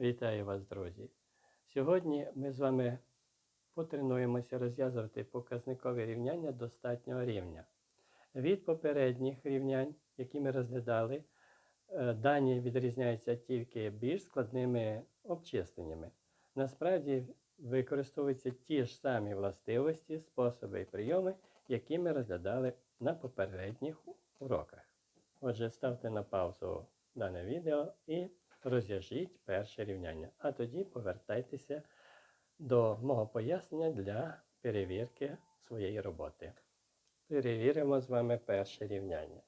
Вітаю вас, друзі! Сьогодні ми з вами потренуємося розв'язувати показникові рівняння достатнього рівня. Від попередніх рівнянь, які ми розглядали, е, дані відрізняються тільки більш складними обчисленнями. Насправді використовуються ті ж самі властивості, способи і прийоми, які ми розглядали на попередніх уроках. Отже, ставте на паузу дане відео і розв'яжіть перше рівняння, а тоді повертайтеся до мого пояснення для перевірки своєї роботи. Перевіримо з вами перше рівняння.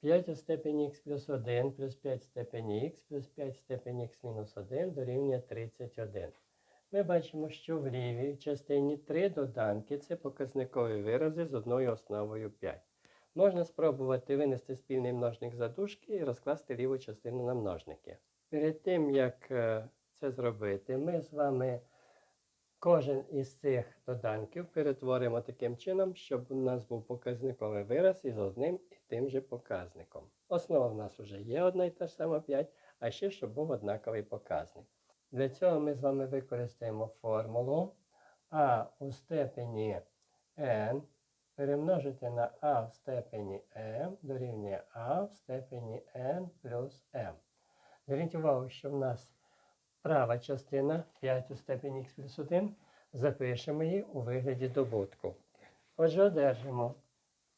5 у степені х плюс 1 плюс 5 в степені х плюс 5 в степені х мінус 1 дорівнює 31. Ми бачимо, що в лівій частині три доданки це показникові вирази з одною основою 5. Можна спробувати винести спільний множник за дужки і розкласти ліву частину на множники. Перед тим, як е, це зробити, ми з вами кожен із цих доданків перетворимо таким чином, щоб у нас був показниковий вираз із одним і тим же показником. Основа в нас вже є одна і та ж сама 5, а ще щоб був однаковий показник. Для цього ми з вами використаємо формулу а у степені n перемножити на а в степені m дорівнює а в степені n плюс m. Зверніть увагу, що в нас права частина 5 у степені х плюс 1, запишемо її у вигляді добутку. Отже, одержимо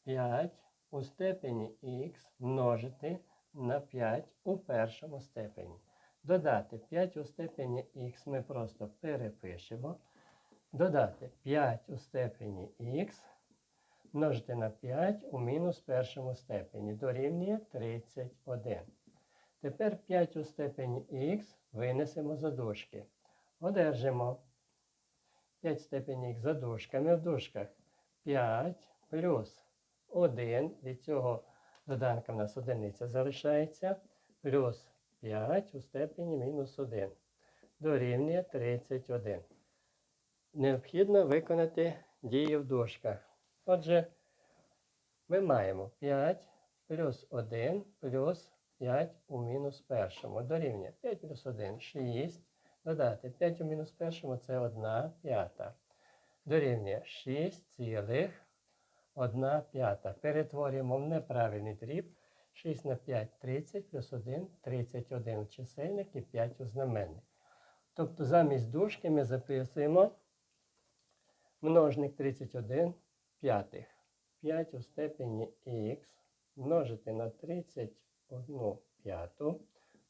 5 у степені х множити на 5 у першому степені. Додати 5 у степені х ми просто перепишемо. Додати 5 у степені х множити на 5 у мінус першому степені дорівнює 31. Тепер 5 у степені х винесемо за дужки. Одержимо 5 в степені х за дужками в дужках 5 плюс 1, від цього доданка в нас одиниця залишається, плюс 5 у степені мінус 1 дорівнює 31. Необхідно виконати дії в дужках. Отже, ми маємо 5 плюс 1 плюс 5 у мінус першому. Дорівнює 5 плюс 1 6. Додати 5 у мінус першому це 1 п'ята. Дорівнює 6 цілих 1 п'ята. Перетворюємо в неправильний дріб. 6 на 5 30 плюс 1 31 в чисельник і 5 у знаменник. Тобто замість дужки ми записуємо множник 31 п'ятих. 5 у степені х множити на 31 п'яту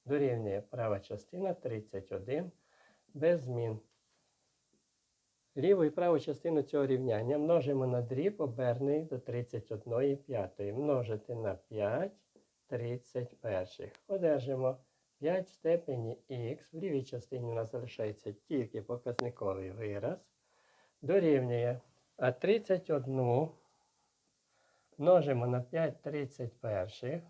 дорівнює права частина 31 без змін. Ліву і праву частину цього рівняння множимо на дріб, обернений до 31 п'ятої. Множити на 5 31. Одержимо 5 в степені х. В лівій частині у нас залишається тільки показниковий вираз. Дорівнює. А 31 множимо на 5 31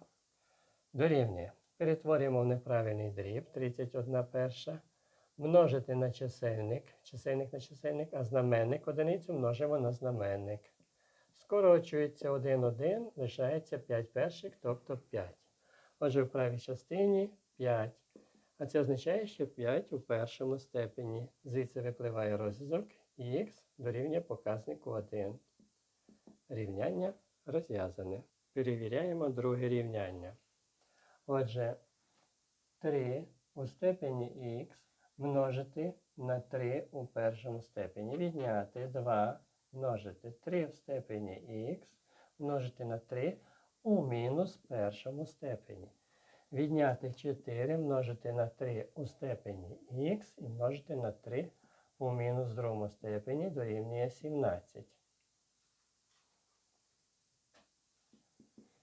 дорівнює. Перетворюємо в неправильний дріб 31 перша. Множити на чисельник, чисельник на чисельник, а знаменник одиницю множимо на знаменник. Скорочується 1, 1, лишається 5 перших, тобто 5. Отже, в правій частині 5. А це означає, що 5 у першому степені. Звідси випливає розв'язок х дорівнює показнику 1. Рівняння розв'язане. Перевіряємо друге рівняння. Отже, 3 у степені х множити на 3 у першому степені. Відняти 2 множити 3 в степені х множити на 3 у мінус першому степені. Відняти 4 множити на 3 у степені х і множити на 3 у мінус другому степені дорівнює 17.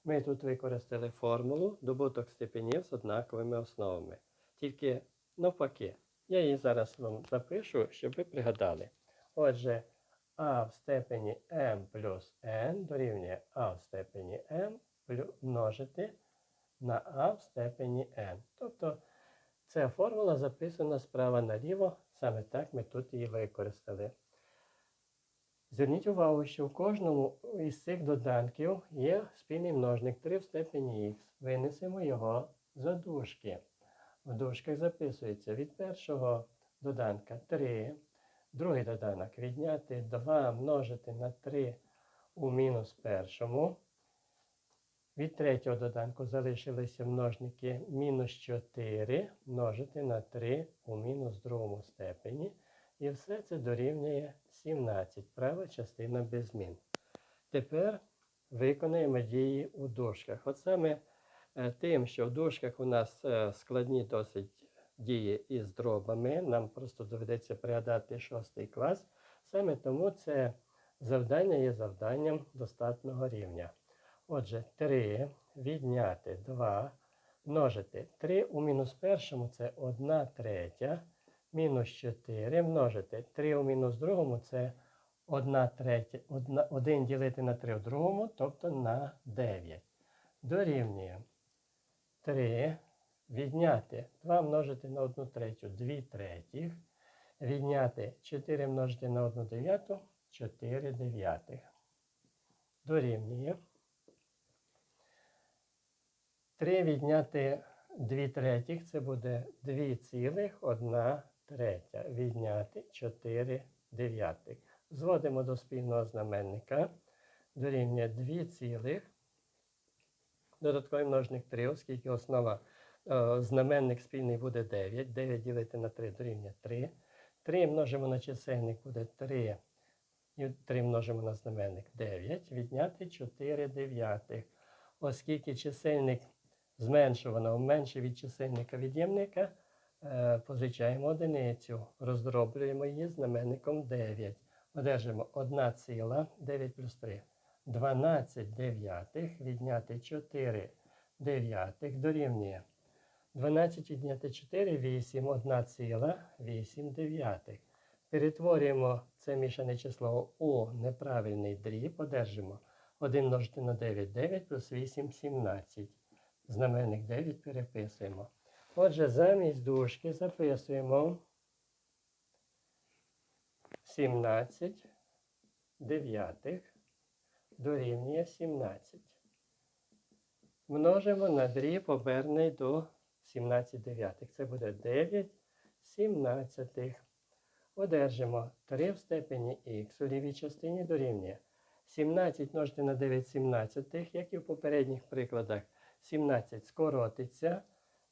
Ми тут використали формулу добуток степенів з однаковими основами. Тільки навпаки, я її зараз вам запишу, щоб ви пригадали. Отже, а в степені m плюс n дорівнює а в степені m множити на а в степені n. Тобто ця формула записана справа наліво, саме так ми тут її використали. Зверніть увагу, що в кожному із цих доданків є спільний множник 3 в степені х. Винесемо його за дужки. в дужках записується від першого доданка 3, другий доданок відняти 2 множити на 3 у мінус першому. Від третього доданку залишилися множники мінус 4 множити на 3 у мінус другому степені. І все це дорівнює 17. Права частина без змін. Тепер виконаємо дії у дужках. От саме е, тим, що в дужках у нас е, складні досить дії із дробами, нам просто доведеться пригадати 6 клас. Саме тому це завдання є завданням достатнього рівня. Отже, 3 відняти 2 множити 3 у мінус першому це 1 третя. Мінус 4 множити 3 у мінус другому це 1 третя, 1 ділити на 3 в другому, тобто на 9. Дорівнює 3 відняти 2 множити на 1 третю 2 третіх. Відняти 4 множити на 1 дев'яту 4 дев'ятих. Дорівнює 3 відняти 2 третіх, це буде 2 цілих 1 третя. Відняти 4 дев'ятих. Зводимо до спільного знаменника. Дорівнює 2 цілих. Додатковий множник 3, оскільки основа е, знаменник спільний буде 9. 9 ділити на 3 дорівнює 3. 3 множимо на чисельник буде 3. І 3 множимо на знаменник 9. Відняти 4 дев'ятих. Оскільки чисельник зменшувано менше від чисельника від'ємника, е, позичаємо одиницю, роздроблюємо її знаменником 9. Одержимо 1 ціла, 9 плюс 3. 12 дев'ятих відняти 4 дев'ятих дорівнює. 12 відняти 4 8, 1 ціла, 8 дев'ятих. Перетворюємо це мішане число у неправильний дріб, одержимо 1 множити на 9 9 плюс 8 17. Знаменник 9 переписуємо. Отже, замість дужки записуємо 17 дев'ятих дорівнює 17. Множимо на дріб оберний до 17 дев'ятих. Це буде 9 сімнадцятих. Одержимо 3 в степені х у лівій частині дорівнює 17 множити на 9 сімнадцятих, як і в попередніх прикладах. 17 скоротиться,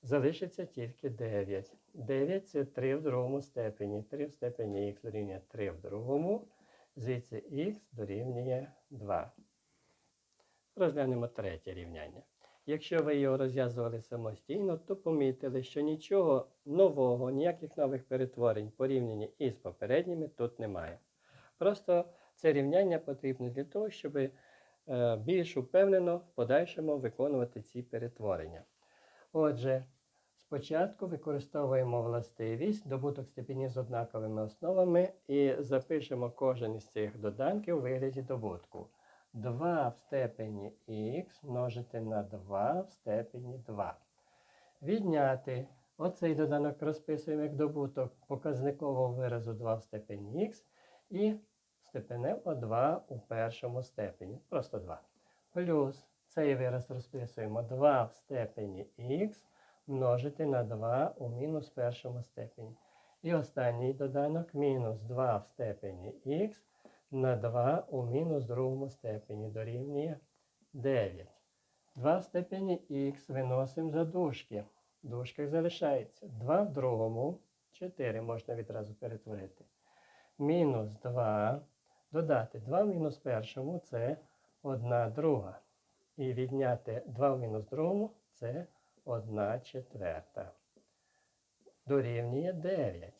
залишиться тільки 9. 9 це 3 в другому степені. 3 в степені х дорівнює 3 в другому. Звідси х дорівнює 2. Розглянемо третє рівняння. Якщо ви його розв'язували самостійно, то помітили, що нічого нового, ніяких нових перетворень порівняні із попередніми тут немає. Просто це рівняння потрібно для того, щоб е, більш упевнено в подальшому виконувати ці перетворення. Отже, спочатку використовуємо властивість добуток степенів з однаковими основами і запишемо кожен із цих доданків у вигляді добутку. 2 в степені х множити на 2 в степені 2. Відняти оцей доданок розписуємо як добуток показникового виразу 2 в степені х і степенево 2 у першому степені. Просто 2. Плюс цей вираз розписуємо 2 в степені х множити на 2 у мінус першому степені. І останній доданок мінус 2 в степені х на 2 у мінус другому степені дорівнює 9. 2 в степені х виносимо за дужки. В дужках залишається 2 в другому, 4 можна відразу перетворити. Мінус 2. Додати 2 в мінус першому це 1 друга. І відняти 2 в мінус другому це 1 четверта. Дорівнює 9.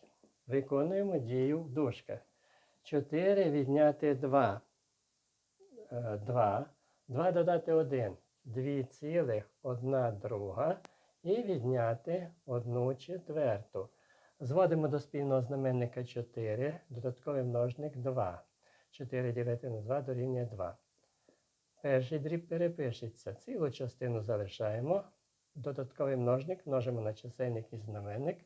Виконуємо дію в дужках. 4 відняти 2. 2. 2 додати 1. 2 цілих 1 друга. І відняти 1 четверту. Зводимо до спільного знаменника 4. Додатковий множник 2. 4 ділити на 2 дорівнює 2. Перший дріб перепишеться. Цілу частину залишаємо. Додатковий множник множимо на чисельник і знаменник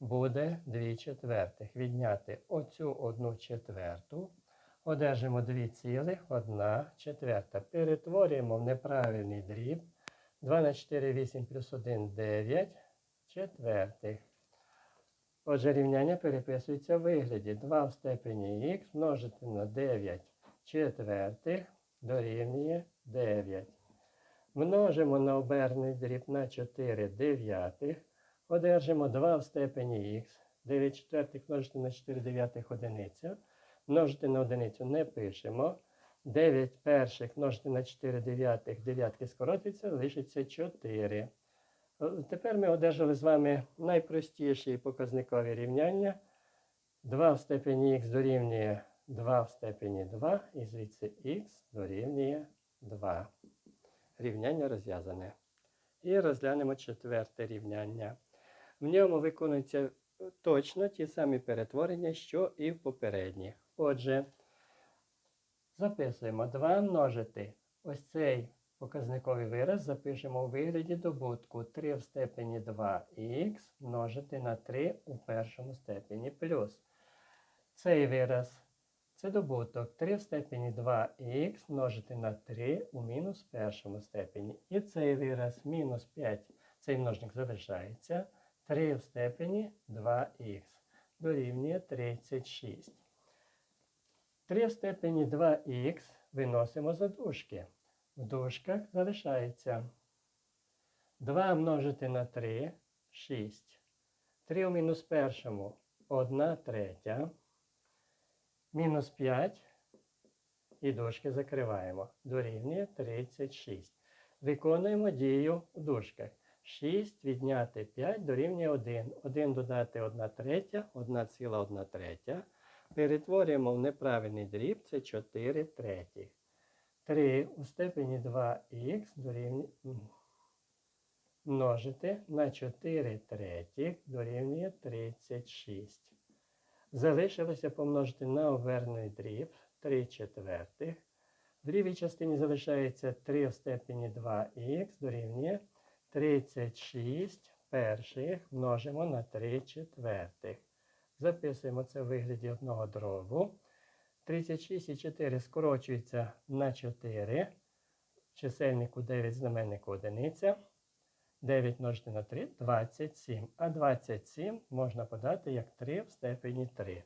буде 2 четвертих. Відняти оцю 1 четверту. Одержимо 2 цілих 1 четверта. Перетворюємо в неправильний дріб. 2 на 4 8 плюс 1 9. четвертих. Отже, рівняння переписується в вигляді 2 в степені х множити на 9 четвертих дорівнює 9. Множимо на оберний дріб на 4 дев'ятих. Одержимо 2 в степені х. 9 четвертих множити на 4 дев'ятих одиниця. Множити на одиницю не пишемо. 9 перших множити на 4 дев'ятих, дев'ятки скоротиться, лишиться 4. Тепер ми одержали з вами найпростіші показникові рівняння. 2 в степені х дорівнює 2 в степені 2, і звідси х дорівнює 2. Рівняння розв'язане. І розглянемо четверте рівняння. В ньому виконуються точно ті самі перетворення, що і в попередніх. Отже, записуємо 2 множити. Ось цей показниковий вираз запишемо у вигляді добутку 3 в степені 2х множити на 3 у першому степені плюс. Цей вираз це добуток 3 в степені 2х множити на 3 у мінус першому степені. І цей вираз мінус 5, цей множник залишається 3 в степені 2х дорівнює 36. 3 в степені 2х виносимо за дужки. В дужках залишається 2 множити на 3 6. 3 у мінус першому 1 третя. Мінус 5. І дужки закриваємо. Дорівнює 36. Виконуємо дію в дужках. 6 відняти 5 дорівнює 1. 1 додати 1 третя, 1 ціла 1 третя. Перетворюємо в неправильний дріб, це 4 третіх. 3 у степені 2х дорівнює множити на 4 третіх дорівнює 36. Залишилося помножити на оберний дріб 3 четвертих. В лівій частині залишається 3 в степені 2х дорівнює 36 перших множимо на 3 четвертих. Записуємо це в вигляді одного дробу. 36 і 4 скорочується на 4. Чисельнику 9, знаменнику 1. 9 множити на 3 27. А 27 можна подати як 3 в степені 3.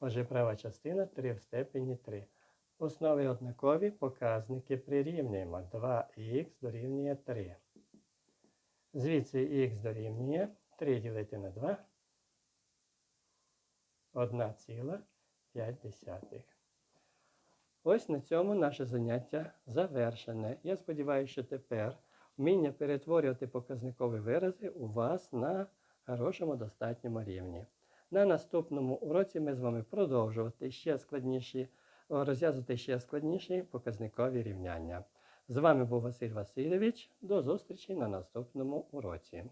Отже, права частина 3 в степені 3. Основи однакові, показники прирівнюємо. 2х дорівнює 3. Звідси х дорівнює 3 ділити на 2. 1,5. Ось на цьому наше заняття завершене. Я сподіваюся, що тепер вміння перетворювати показникові вирази у вас на хорошому достатньому рівні. На наступному уроці ми з вами продовжувати ще складніші, розв'язувати ще складніші показникові рівняння. З вами був Василь Васильович. До зустрічі на наступному уроці.